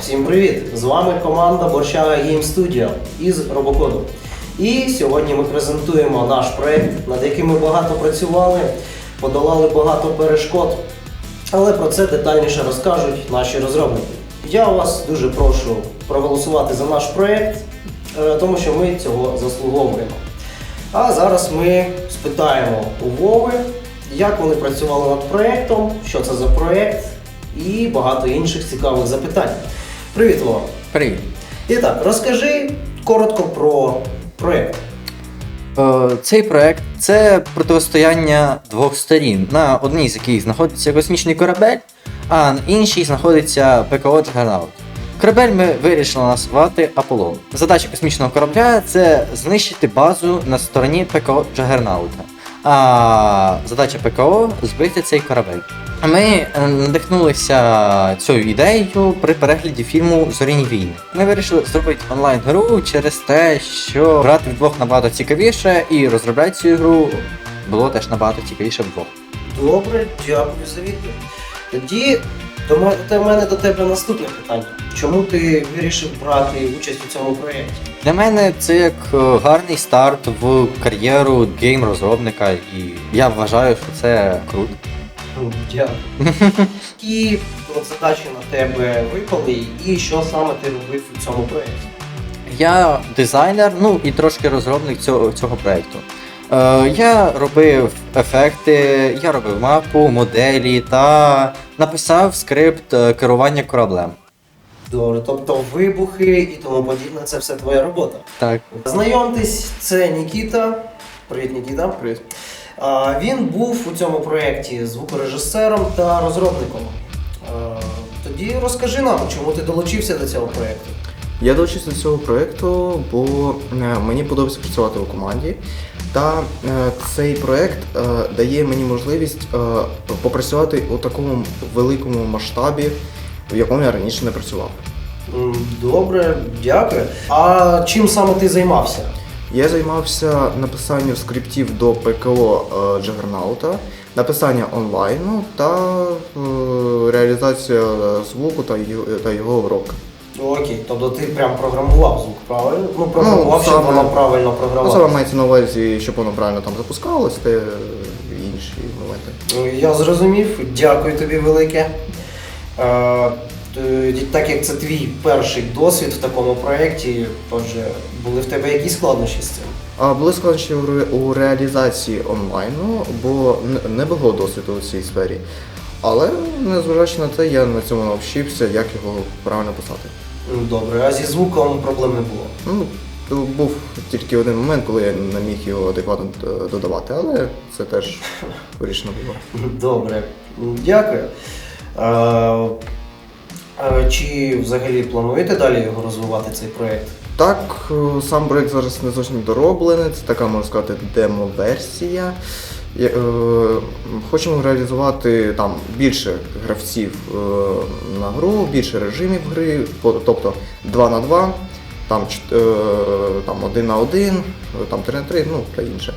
Всім привіт! З вами команда Борщага Game Studio із Робокоду. І сьогодні ми презентуємо наш проект, над яким ми багато працювали, подолали багато перешкод. Але про це детальніше розкажуть наші розробники. Я вас дуже прошу проголосувати за наш проект, е, тому що ми цього заслуговуємо. А зараз ми спитаємо у Вови, як вони працювали над проектом, що це за проект і багато інших цікавих запитань. Привіт, Вова! Привіт. І так, розкажи коротко про проект. Е, Цей проект це протистояння двох сторін, на одній з яких знаходиться космічний корабель, а на іншій знаходиться ПКО Джагернаут. Корабель ми вирішили назвати Аполлон. Задача космічного корабля це знищити базу на стороні ПКО Джагернаута. А задача ПКО збити цей корабель. Ми е, надихнулися цією ідеєю при перегляді фільму Зоріні війни. Ми вирішили зробити онлайн-гру через те, що грати вдвох набагато цікавіше, і розробляти цю гру було теж набагато цікавіше вдвох. Добре, дякую за відповідь. Тоді ме- до мене до тебе наступне питання. Чому ти вирішив брати участь у цьому проєкті? Для мене це як е, гарний старт в кар'єру гейм-розробника, і я вважаю, що це круто. Ну, Дякую. Які задачі на тебе випали, і що саме ти робив у цьому проєкті? Я дизайнер, ну і трошки розробник цього, цього проєкту. Е, я робив ефекти, я робив мапу, моделі та написав скрипт е, керування кораблем. Добре, тобто вибухи і тому подібне це все твоя робота. Так. Знайомтесь, це Нікіта. Привіт, Нікіта. Привіт. А, Він був у цьому проєкті звукорежисером та розробником. А, Тоді розкажи нам, чому ти долучився до цього проєкту. Я долучився до цього проєкту, бо е, мені подобається працювати у команді. Та е, цей проєкт е, дає мені можливість попрацювати у такому великому масштабі, в якому я раніше не працював. Добре, дякую. А чим саме ти займався? Я займався написанням скриптів до ПКО Джагернаута, написання онлайну та реалізація звуку та його, та Окей, тобто ти прям програмував звук, правильно? Ну, програмував, щоб саме- воно правильно Ну, саме мається на увазі, щоб воно правильно там запускалось, та е, інші моменти. Ну, Я зрозумів, дякую тобі велике. Е, т- Так як це твій перший досвід в такому проєкті, отже, були в тебе якісь складнощі з цим? А були складнощі у ре- у реалізації онлайну, бо н- не було досвіду у цій сфері. Але незважаючи на це, я на цьому навчився, як його правильно писати. М, Добре, а зі звуком проблем не було. Ну, то був тільки один момент, коли я не міг його адекватно д- додавати, але це теж вирішено було. Добре, дякую. Чи взагалі плануєте далі його розвивати цей проєкт? Так, е, сам проект зараз не зовсім дороблений, це така, можна сказати, демо-версія. Е, Хочемо реалізувати там більше гравців е, на гру, більше режимів гри, тобто 2 на 2, там, е, там 1 на 1, е, там 3 на 3, ну та інше.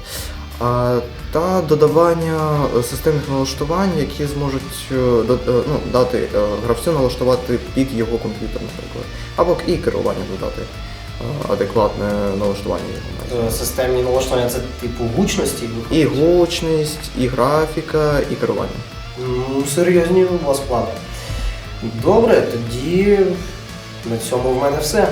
Та додавання системних налаштувань, які зможуть ну, дати гравцю налаштувати під його комп'ютер, наприклад. Або і керування додати адекватне налаштування. Е, Системні налаштування це типу гучності? І гучність, і графіка, і керування. Ну, серйозні у вас плани. Добре, тоді на цьому в мене все.